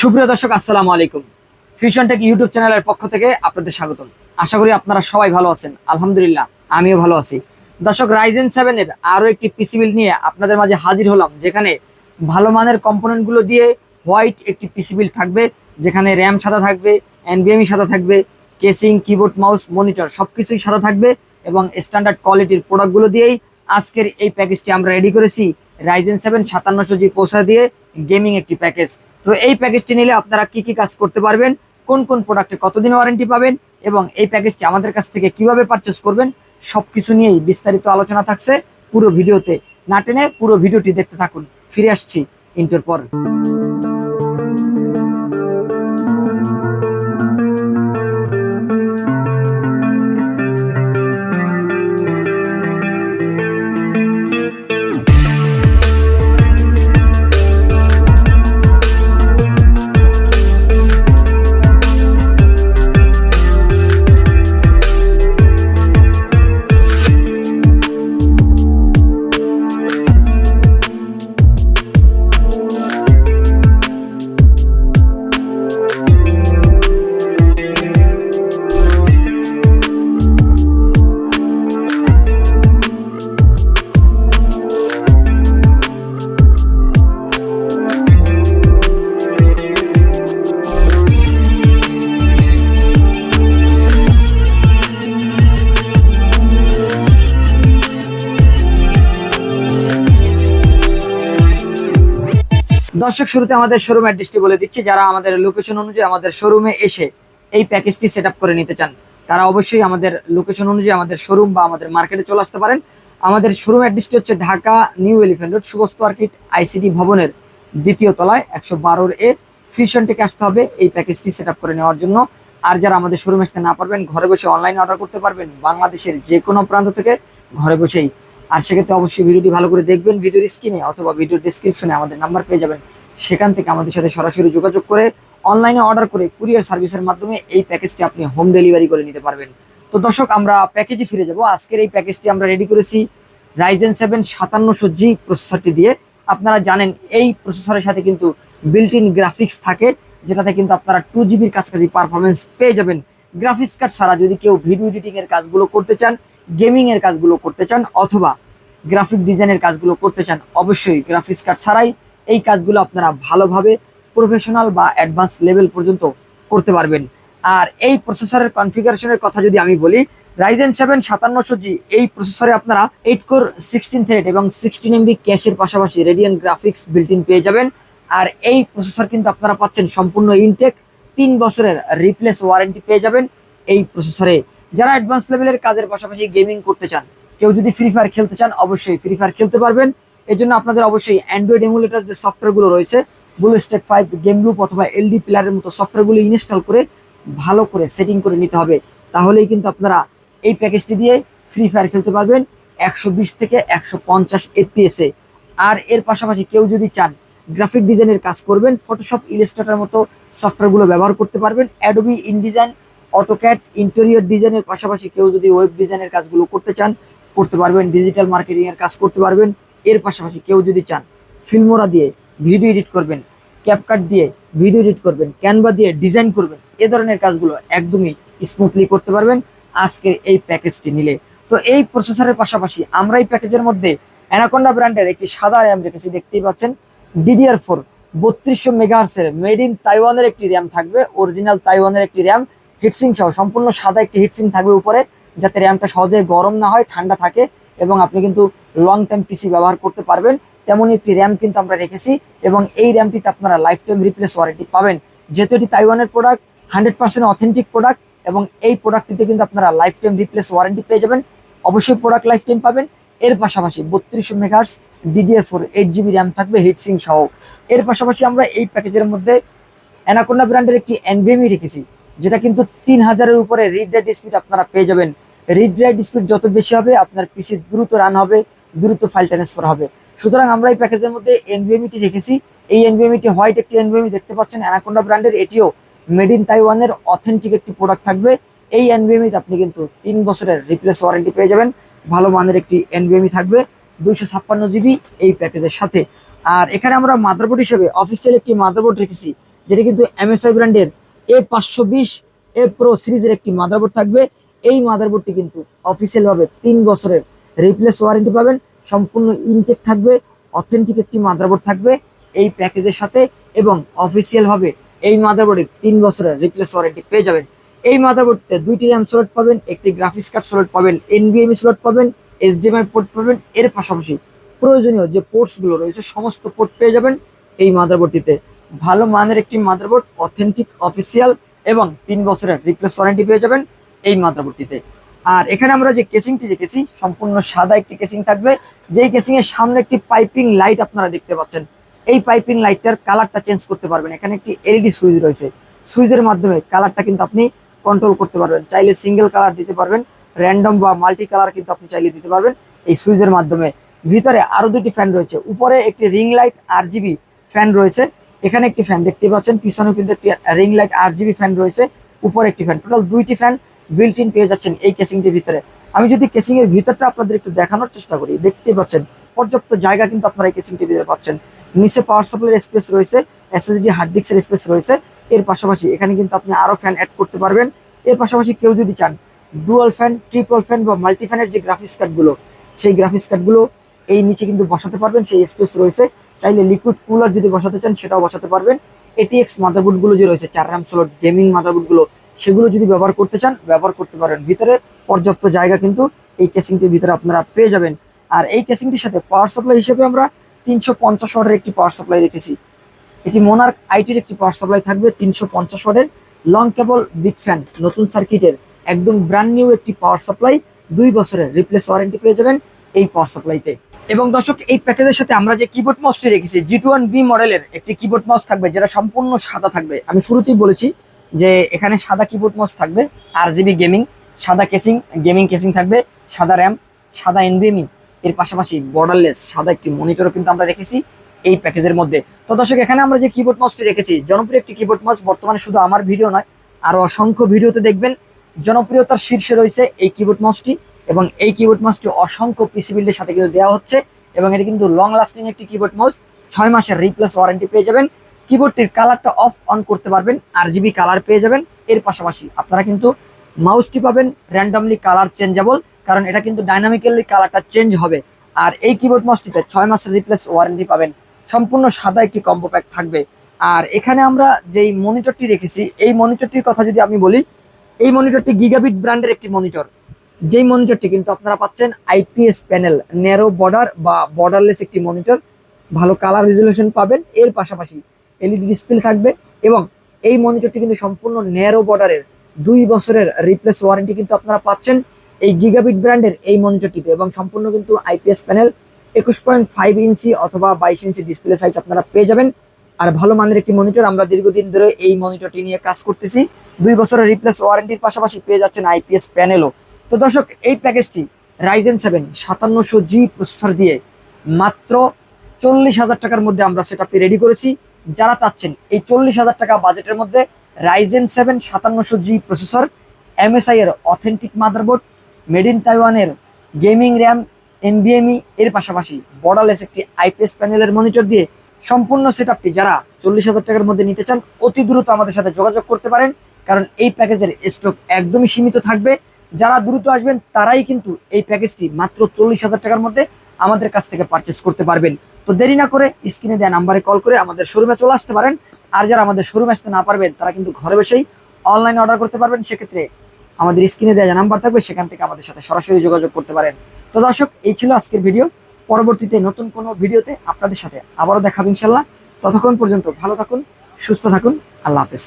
সুপ্রিয় দর্শক, আসসালামু আলাইকুম। ফিউশন টেক ইউটিউব চ্যানেলের পক্ষ থেকে আপনাদের স্বাগতম। আশা করি আপনারা সবাই ভালো আছেন। আলহামদুলিল্লাহ, আমিও ভালো আছি। দর্শক রাইজেন সেভেনের আরও একটি পিসি বিল নিয়ে আপনাদের মাঝে হাজির হলাম, যেখানে ভালো মানের কম্পোনেন্টগুলো দিয়ে হোয়াইট একটি পিসি বিল থাকবে, যেখানে র্যাম সাদা থাকবে এনবিএমই সাদা থাকবে কেসিং কিবোর্ড মাউস মনিটর সব কিছুই সাদা থাকবে এবং স্ট্যান্ডার্ড কোয়ালিটির প্রোডাক্টগুলো দিয়েই আজকের এই প্যাকেজটি আমরা রেডি করেছি রাইজেন সেভেন সাতান্নশো জি পোষা দিয়ে গেমিং একটি প্যাকেজ তো এই প্যাকেজটি নিলে আপনারা কি কি কাজ করতে পারবেন, কোন কোন প্রোডাক্টে কতদিন ওয়ারেন্টি পাবেন এবং এই প্যাকেজটি আমাদের কাছ থেকে কীভাবে পারচেস করবেন সব কিছু নিয়েই বিস্তারিত আলোচনা থাকছে পুরো ভিডিওতে। না টেনে পুরো ভিডিওটি দেখতে থাকুন। ফিরে আসছি ইন্টার পর। দর্শক শুরুতে আমাদের শোরুম অ্যাড্রেসটি বলে দিচ্ছি, যারা আমাদের লোকেশন অনুযায়ী আমাদের শোরুমে এসে এই প্যাকেজটি সেট করে নিতে চান, তারা অবশ্যই আমাদের লোকেশন অনুযায়ী আমাদের শোরুম বা আমাদের মার্কেটে চলে আসতে পারেন। আমাদের শোরুম অ্যাড্রেসটি হচ্ছে ঢাকা নিউ এলিফেন্ট রোড, সুবস্ত মার্কেট, আইসিডি ভবনের দ্বিতীয় তলায়, একশো বারোর এ ফিউশন থেকে আসতে হবে এই প্যাকেজটি সেট করে নেওয়ার জন্য। আর যারা আমাদের শোরুমে আসতে না পারবেন, ঘরে বসে অনলাইনে অর্ডার করতে পারবেন, বাংলাদেশের যে কোনো প্রান্ত থেকে ঘরে বসেই। আর সেক্ষেত্রে অবশ্যই ভিডিওটি ভালো করে দেখবেন, ভিডিওর স্ক্রিনে অথবা ভিডিওর ডিসক্রিপশনে আমাদের নাম্বার পেয়ে যাবেন। সেখান থেকে আমাদের সাথে সরাসরি যোগাযোগ করে অনলাইনে অর্ডার করে কুরিয়ার সার্ভিসের মাধ্যমে এই প্যাকেজটি আপনি হোম ডেলিভারি করে নিতে পারবেন। তো দর্শক, আমরা প্যাকেজে ফিরে যাব। আজকের এই প্যাকেজটি আমরা রেডি করেছি রাইজেন সেভেন সাতান্নশো জি প্রসেসরটি দিয়ে। আপনারা জানেন, এই প্রসেসরের সাথে কিন্তু বিল্ট ইন গ্রাফিক্স থাকে, যেটাতে কিন্তু আপনারা টু জিবির কাছাকাছি পারফরমেন্স পেয়ে যাবেন। গ্রাফিক্স কার্ড ছাড়া যদি কেউ ভিডিও এডিটিং এর কাজগুলো করতে চান গেমিং এর কাজগুলো করতে চান, অথবা গ্রাফিক ডিজাইনের কাজগুলো করতে চান, অবশ্যই গ্রাফিক্স কার্ড ছাড়াই এই কাজগুলো আপনারা ভালোভাবে প্রফেশনাল বা অ্যাডভান্স লেভেল পর্যন্ত করতে পারবেন। আর এই প্রসেসরের কনফিগারেশনের কথা যদি আমি বলি রাইজেন সেভেন সাতান্নশো জি এই প্রসেসরে আপনারা এইট কোর সিক্সটিন থ্রেড এবং সিক্সটিন এমবি ক্যাশের পাশাপাশি রেডিয়ান গ্রাফিক্স বিল্ট ইন পেয়ে যাবেন। আর এই প্রসেসর কিন্তু আপনারা পাচ্ছেন সম্পূর্ণ ইনটেক তিন বছরের রিপ্লেস ওয়ারেন্টি পেয়ে যাবেন এই প্রসেসরে যারা অ্যাডভান্স লেভেলের কাজের পাশাপাশি গেমিং করতে চান, কেউ যদি ফ্রি ফায়ার খেলতে চান, অবশ্যই ফ্রি ফায়ার খেলতে পারবেন। এর জন্য আপনাদের অবশ্যই অ্যান্ড্রয়েড এমুলেটার যে সফটওয়্যারগুলো রয়েছে BlueStacks five GameLoop অথবা এলডি প্লেয়ারের মতো সফটওয়্যারগুলো ইনস্টল করে ভালো করে সেটিং করে নিতে হবে। তাহলেই কিন্তু আপনারা এই প্যাকেজটি দিয়ে ফ্রি ফায়ার খেলতে পারবেন একশো বিশ থেকে একশো পঞ্চাশ এফপিএসে আর এর পাশাপাশি কেউ যদি চান গ্রাফিক ডিজাইনের কাজ করবেন ফটোশপ ইলাস্ট্রেটার মতো সফটওয়্যারগুলো ব্যবহার করতে পারবেন অ্যাডোবি ইনডিজাইন অটোক্যাট ইন্টেরিয়র ডিজাইনের পাশাপাশি কেউ যদি ওয়েব ডিজাইনের কাজগুলো করতে চান, করতে পারবেন ডিজিটাল মার্কেটিংয়ের কাজ করতে পারবেন। এর পাশাপাশি কেউ যদি চান ফিল্মোরা দিয়ে ভিডিও এডিট করবেন ক্যাপকাট দিয়ে ভিডিও এডিট করবেন ক্যানভা দিয়ে ডিজাইন করবেন, এ ধরনের কাজগুলো একদমই স্মুথলি করতে পারবেন আজকের এই প্যাকেজটি নিলে। তো এই প্রসেসরের পাশাপাশি আমরা এই প্যাকেজের মধ্যে অ্যানাকোন্ডা ব্র্যান্ডের একটি সাদা র্যাম রেখেছি, দেখতেই পাচ্ছেন। ডিডিআর ফোর বত্রিশশো মেগাহার্সের মেড ইন তাইওয়ানের একটি র্যাম থাকবে, অরিজিনাল তাইওয়ানের একটি র্যাম। হিটসিং সহ সম্পূর্ণ সাদা একটি হিটসিং থাকবে উপরে, যাতে র্যামটা সহজে গরম না হয়, ঠান্ডা থাকে। এবং আপনি কিন্তু লং টাইম পিসি ব্যবহার করতে পারবেন। তেমনই একটি র্যাম কিন্তু আমরা রেখেছি এবং এই র্যামটিতে আপনারা লাইফ টাইম রিপ্লেস ওয়ারেন্টি পাবেন। যেহেতু এটি তাইওয়ানের product hundred percent authentic product এবং এই প্রোডাক্টটিতে কিন্তু আপনারা লাইফ টাইম রিপ্লেস ওয়ারেন্টি পেয়ে যাবেন। অবশ্যই প্রোডাক্ট লাইফ টাইম পাবেন। এর পাশাপাশি বত্রিশশো megahertz DDR four eight GB RAM থাকবে হিটসিং সহ। এর পাশাপাশি আমরা এই প্যাকেজের মধ্যে অ্যানাকোন্ডা ব্র্যান্ডের একটি এনভিএমই রেখেছি, যেটা কিন্তু তিন হাজারের উপরে রিড স্পিড আপনারা পেয়ে যাবেন। রিড রাইট স্পিড যত বেশি হবে, আপনার পিসি দ্রুত রান হবে, দ্রুত ফাইল ট্রান্সফার হবে। সুতরাং আমরা এই প্যাকেজের মধ্যে এনভিএমিটি রেখেছি। এই এনভিএমিটি হোয়াইট একটি এনভিএমি দেখতে পাচ্ছেন। অ্যানাকোন্ডা ব্র্যান্ডের এটিও মেড ইন তাইওয়ানের অথেন্টিক একটি প্রোডাক্ট থাকবে। এই এনভিএমিতে আপনি কিন্তু তিন বছরের রিপ্লেস ওয়ারেন্টি পেয়ে যাবেন। ভালো মানের একটি এনভিএমি থাকবে, দুইশো ছাপ্পান্ন জিবি এই প্যাকেজের সাথে। আর এখানে আমরা মাদারবোর্ড হিসেবে অফিসিয়াল একটি মাদারবোর্ড রেখেছি, যেটা কিন্তু এমএসআই ব্র্যান্ডের এ পাঁচশো বিশ এ প্রো সিরিজের একটি মাদারবোর্ড থাকবে। এই মাদারবোর্ডটি কিন্তু অফিসিয়াল ভাবে তিন বছরের রিপ্লেস ওয়ারেন্টি পাবেন। সম্পূর্ণ ইনটেক থাকবে অথেন্টিক একটি মাদারবোর্ড থাকবে এই প্যাকেজের সাথে এবং অফিসিয়াল ভাবে এই মাদারবোর্ডে তিন বছরের রিপ্লেস ওয়ারেন্টি পেয়ে যাবেন। এই মাদারবোর্ডে দুইটি র্যাম স্লট পাবেন, একটি গ্রাফিক্স কার্ড স্লট পাবেন এনবিএমই স্লট পাবেন এইচডিএমআই পোর্ট পাবেন। এর পাশাপাশি প্রয়োজনীয় যে পোর্টসগুলো রয়েছে, সমস্ত পোর্ট পেয়ে যাবেন। এই মাদারবোর্ডটিতে ভালো মানের একটি মাদারবোর্ড অথেন্টিক অফিসিয়াল এবং তিন বছরের রিপ্লেস ওয়ারেন্টি পেয়ে যাবেন। এই মাদারবোর্ডটিতে আর এখানে আমরা যে কেসিংটি রেখেছি সম্পূর্ণ সাদা একটি কেসিং থাকবে। যেই কেসিং এর সামনে একটি পাইপিং লাইট আপনারা দেখতে পাচ্ছেন। এই পাইপিং লাইটটার কালারটা চেঞ্জ করতে পারবেন। এখানে একটি এলইডি সুইচ রয়েছে। সুইচের মাধ্যমে কালারটা কিন্তু আপনি কন্ট্রোল করতে পারবেন। চাইলে সিঙ্গেল কালার দিতে পারবেন র্যান্ডম বা মাল্টি কালার কিন্তু আপনি চাইলে দিতে পারবেন। এই সুইচের মাধ্যমে। ভিতরে আরও দুটি ফ্যান রয়েছে। উপরে একটি ring light R GB fan রয়েছে। এখানে একটি ফ্যান দেখতে পাচ্ছেন। পিছনেও কিন্তু একটি ring light R GB fan রয়েছে। উপরে একটি ফ্যান টোটাল দুইটি ফ্যান বিল্ট ইন পেয়ে যাচ্ছেন এই কেসিংটির ভিতরে। আমি যদি কেসিং এর ভিতরটা আপনাদের একটু দেখানোর চেষ্টা করি দেখতে পাচ্ছেন, পর্যাপ্ত জায়গা কিন্তু আপনারা এই কেসিংটির ভিতরে পাচ্ছেন। নিচে পাওয়ার সাপ্লাইয়ের স্পেস রয়েছে এসএসডি হার্ড ডিস্কের স্পেস রয়েছে। এর পাশাপাশি এখানে কিন্তু আপনি আরও ফ্যান অ্যাড করতে পারবেন। এর পাশাপাশি কেউ যদি চান ডুয়াল ফ্যান ট্রিপল ফ্যান বা মাল্টি ফ্যানের যে গ্রাফিক্স কার্ডগুলো সেই গ্রাফিক্স কার্ডগুলো এই নিচে কিন্তু বসাতে পারবেন, সেই স্পেস রয়েছে। চাইলে লিকুইড কুলার যদি বসাতে চান, সেটাও বসাতে পারবেন। এটিএক্স মাদারবোর্ডগুলো যে রয়েছে, চার র্যাম স্লট গেমিং মাদারবোর্ডগুলো সেগুলো যদি ব্যবহার করতে চান, ব্যবহার করতে পারেন। ভিতরে পর্যাপ্ত জায়গা কিন্তু এই কেসিংটির ভিতরে আপনারা পেয়ে যাবেন। আর এই কেসিংটির সাথে পাওয়ার সাপ্লাই হিসেবে আমরা তিনশো পঞ্চাশ ওয়াটের একটি পাওয়ার সাপ্লাই রেখেছি। এটি মোনার্ক আইটির একটি পাওয়ার সাপ্লাই থাকবে তিনশো পঞ্চাশ লং কেবল বিগ ফ্যান নতুন সার্কিটের একদম ব্র্যান্ড নিউ একটি পাওয়ার সাপ্লাই দুই বছরের রিপ্লেস ওয়ারেন্টি পেয়ে যাবেন এই পাওয়ার সাপ্লাইতে এবং দর্শক, এই প্যাকেজের সাথে আমরা যে কিবোর্ড মাউসটি রেখেছি জি টু বি মডেলের একটি কিবোর্ড মাউস থাকবে, যেটা সম্পূর্ণ সাদা থাকবে। আমি শুরুতেই বলেছি যে এখানে সাদা কিবোর্ড মাউস থাকবে আর জিবি গেমিং সাদা কেসিং গেমিং কেসিং থাকবে, সাদা র্যাম সাদা এনবিএমই এর পাশাপাশি বর্ডারলেস সাদা একটি মনিটরও কিন্তু আমরা রেখেছি এই প্যাকেজের মধ্যে। তো দর্শক, এখানে আমরা যে কিবোর্ড মাউসটি রেখেছি, জনপ্রিয় একটি কিবোর্ড মাউস বর্তমানে শুধু আমার ভিডিও নয়, আরও অসংখ্য ভিডিওতে দেখবেন জনপ্রিয়তার শীর্ষে রয়েছে এই কিবোর্ড মাউসটি এবং এই কিবোর্ড মাউসটি অসংখ্য পিসি বিল্ডের সাথে কিন্তু দেওয়া হচ্ছে এবং এটি কিন্তু লং লাস্টিং একটি কিবোর্ড মাউস ছয় মাসের রিপ্লেস ওয়ারেন্টি পেয়ে যাবেন। কিবোর্ডটির কালারটা অফ অন করতে পারবেন আর জিবি কালার পেয়ে যাবেন। এর পাশাপাশি আপনারা কিন্তু মাউসটি পাবেন র্যান্ডামলি কালার চেঞ্জেবল কারণ এটা কিন্তু ডাইনামিক্যালি কালারটা চেঞ্জ হবে। আর এই কিবোর্ড মাউসটিতে ছয় মাসের রিপ্লেস ওয়ারেন্টি পাবেন। সম্পূর্ণ সাদা একটি কম্বো প্যাক থাকবে। আর এখানে আমরা যেই মনিটরটি রেখেছি, এই মনিটরটির কথা যদি আমি বলি, এই মনিটরটি গিগাবিট ব্র্যান্ডের একটি মনিটর যেই মনিটরটি কিন্তু আপনারা পাচ্ছেন আইপিএস প্যানেল ন্যারো বর্ডার বা বর্ডারলেস একটি মনিটর ভালো কালার রেজলিউশন পাবেন। এর পাশাপাশি এলইডি ডিসপ্লে থাকবে এবং এই মনিটরটি কিন্তু সম্পূর্ণ ন্যারো বর্ডারের দুই বছরের রিপ্লেস ওয়ারেন্টি কিন্তু আপনারা পাচ্ছেন এই গিগাবিট ব্র্যান্ডের এই মনিটরটিতে এবং সম্পূর্ণ কিন্তু আইপিএস প্যানেল একুশ পয়েন্ট ফাইভ ইঞ্চি অথবা বাইশ ইঞ্চি ডিসপ্লে সাইজ আপনারা পেয়ে যাবেন। আর ভালো মানের একটি মনিটর আমরা দীর্ঘদিন ধরে এই মনিটরটি নিয়ে কাজ করতেছি। দুই বছরের রিপ্লেস ওয়ারেন্টির পাশাপাশি পেয়ে যাচ্ছেন আইপিএস প্যানেলও তো দর্শক, এই প্যাকেজটি রাইজেন সেভেন সাতান্নশো জি প্রসেসর দিয়ে মাত্র চল্লিশ হাজার টাকার মধ্যে আমরা সেটআপটি রেডি করেছি। যারা চাচ্ছেন এই চল্লিশ হাজার টাকা বাজেটের মধ্যে রাইজেন সেভেন সাতান্নশো জি প্রসেসর এমএসআই এর অথেন্টিক মাদারবোর্ড মেড ইন তাইওয়ানের গেমিং র্যাম এনবিএমই এর পাশাপাশি বর্ডারলেস একটি আইপিএস প্যানেলের মনিটর দিয়ে সম্পূর্ণ সেটআপটি যারা চল্লিশ হাজার টাকার মধ্যে নিতে চান, অতি দ্রুত আমাদের সাথে যোগাযোগ করতে পারেন। কারণ এই প্যাকেজের স্টক একদমই সীমিত থাকবে। যারা দ্রুত আসবেন, তারাই কিন্তু এই প্যাকেজটি মাত্র চল্লিশ হাজার টাকার মধ্যে আমাদের কাছ থেকে পারচেস করতে পারবেন। তো দেরি না করে স্ক্রিনে দেওয়া নাম্বারে কল করে আমাদের শোরুমে চলে আসতে পারেন। আর যারা আমাদের শোরুমে আসতে না পারবেন, তারা কিন্তু ঘরে বসেই অনলাইনে অর্ডার করতে পারবেন। সেক্ষেত্রে আমাদের স্ক্রিনে দেওয়া নাম্বার থাকবে, সেখান থেকে আমাদের সাথে সরাসরি যোগাযোগ করতে পারেন। তো দর্শক, এই ছিল আজকের ভিডিও পরবর্তীতে নতুন কোনো ভিডিওতে আপনাদের সাথে আবারও দেখাবো ইনশাল্লাহ ততক্ষণ পর্যন্ত ভালো থাকুন, সুস্থ থাকুন। আল্লাহ হাফেজ।